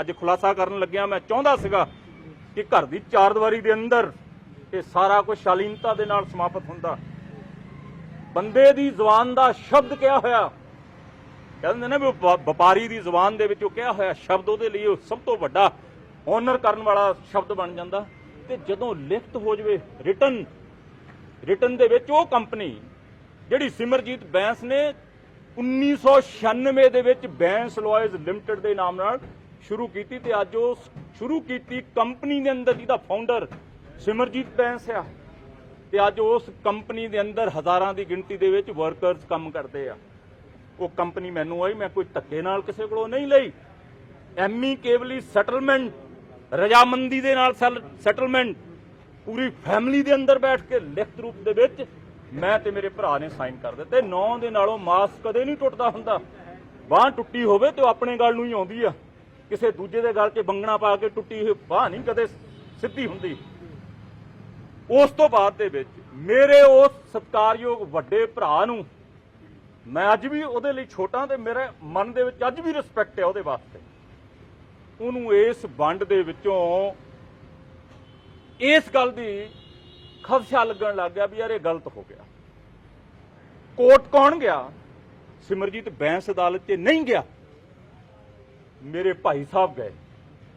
ਅੱਜ ਖੁਲਾਸਾ ਕਰਨ ਲੱਗਿਆ ਮੈਂ ਚਾਹੁੰਦਾ ਸੀਗਾ ਕਿ ਘਰ ਦੀ ਚਾਰ ਦੀਵਾਰੀ ਦੇ ਅੰਦਰ ਇਹ ਸਾਰਾ ਕੁਝ ਸ਼ਾਲੀਨਤਾ ਦੇ ਨਾਲ ਸਮਾਪਤ ਹੁੰਦਾ। ਬੰਦੇ ਦੀ ਜ਼ੁਬਾਨ ਦਾ ਸ਼ਬਦ ਕਿਹਾ ਹੋਇਆ ਕਹਿੰਦੇ ਨੇ ਵੀ ਵਪਾਰੀ ਦੀ ਜ਼ੁਬਾਨ ਦੇ ਵਿੱਚ ਉਹ ਕਿਹਾ ਹੋਇਆ ਸ਼ਬਦ ਉਹਦੇ ਲਈ ਸਭ ਤੋਂ ਵੱਡਾ ਓਨਰ ਕਰਨ ਵਾਲਾ ਸ਼ਬਦ ਬਣ ਜਾਂਦਾ ਤੇ ਜਦੋਂ ਲਿਖਤ ਹੋ ਜਵੇ ਰਿਟਨ ਰਿਟਨ ਦੇ ਵਿੱਚ ਉਹ ਕੰਪਨੀ ਜਿਹੜੀ ਸਿਮਰਜੀਤ ਬੈਂਸ ਨੇ 1996 ਦੇ ਵਿੱਚ ਬੈਂਸ ਲਾਇਰਸ ਲਿਮਟਿਡ ਦੇ ਨਾਮ ਨਾਲ ਸ਼ੁਰੂ ਕੀਤੀ ਤੇ ਅੱਜ ਉਹ ਸ਼ੁਰੂ ਕੀਤੀ ਕੰਪਨੀ ਦੇ ਅੰਦਰ ਜਿਹਦਾ ਫਾਊਂਡਰ ਸਿਮਰਜੀਤ ਬੈਂਸ ਆ। ਤੇ ਅੱਜ ਉਸ ਕੰਪਨੀ ਦੇ ਅੰਦਰ ਹਜ਼ਾਰਾਂ ਦੀ ਗਿਣਤੀ ਦੇ ਵਿੱਚ ਵਰਕਰਸ ਕੰਮ ਕਰਦੇ ਆ। ਉਹ ਕੰਪਨੀ ਮੈਨੂੰ ਆਈ, ਮੈਂ ਕੋਈ ਧੱਕੇ ਨਾਲ ਕਿਸੇ ਕੋਲੋਂ ਨਹੀਂ ਲਈ। ਐਮੀ ਕੇਵਲੀ ਸੈਟਲਮੈਂਟ ਰਜਾਮੰਦੀ ਦੇ ਨਾਲ ਸੈਟਲਮੈਂਟ ਪੂਰੀ ਫੈਮਿਲੀ ਦੇ ਅੰਦਰ ਬੈਠ ਕੇ ਲਿਖਤ ਰੂਪ ਦੇ ਵਿੱਚ ਮੈਂ ਤੇ ਮੇਰੇ ਭਰਾ ਨੇ ਸਾਈਨ ਕਰ ਦਿੱਤੇ। ਨੌ ਦੇ ਨਾਲੋਂ ਮਾਸ ਕਦੇ ਨਹੀਂ ਟੁੱਟਦਾ ਹੁੰਦਾ। ਬਾਹ ਟੁੱਟੀ ਹੋਵੇ ਤੇ ਉਹ ਆਪਣੇ ਗੱਲ ਨੂੰ ਹੀ ਆਉਂਦੀ ਆ। ਕਿਸੇ ਦੂਜੇ ਦੇ ਗੱਲ 'ਚ ਬੰਗਣਾ ਪਾ ਕੇ ਟੁੱਟੀ ਹੋਈ ਬਾਹ ਨਹੀਂ ਕਦੇ ਸਿੱਧੀ ਹੁੰਦੀ। ਉਸ ਤੋਂ ਬਾਅਦ ਦੇ ਵਿੱਚ ਮੇਰੇ ਉਸ ਸਤਿਕਾਰਯੋਗ ਵੱਡੇ ਭਰਾ ਨੂੰ ਮੈਂ ਅੱਜ ਵੀ ਉਹਦੇ ਲਈ ਛੋਟਾ ਤੇ ਮੇਰੇ ਮਨ ਦੇ ਵਿੱਚ ਅੱਜ ਵੀ ਰਿਸਪੈਕਟ ਹੈ ਉਹਦੇ ਵਾਸਤੇ। ਉਹਨੂੰ ਇਸ ਵੰਡ ਦੇ ਵਿੱਚੋਂ ਇਸ ਗੱਲ ਦੀ ਖਦਸ਼ਾ ਲੱਗਣ ਲੱਗ ਗਿਆ ਵੀ ਯਾਰ ਇਹ ਗਲਤ ਹੋ ਗਿਆ। ਕੋਰਟ ਕੌਣ ਗਿਆ? ਸਿਮਰਜੀਤ ਬੈਂਸ ਅਦਾਲਤ 'ਚ ਨਹੀਂ ਗਿਆ। ਮੇਰੇ ਭਾਈ ਸਾਹਿਬ ਗਏ।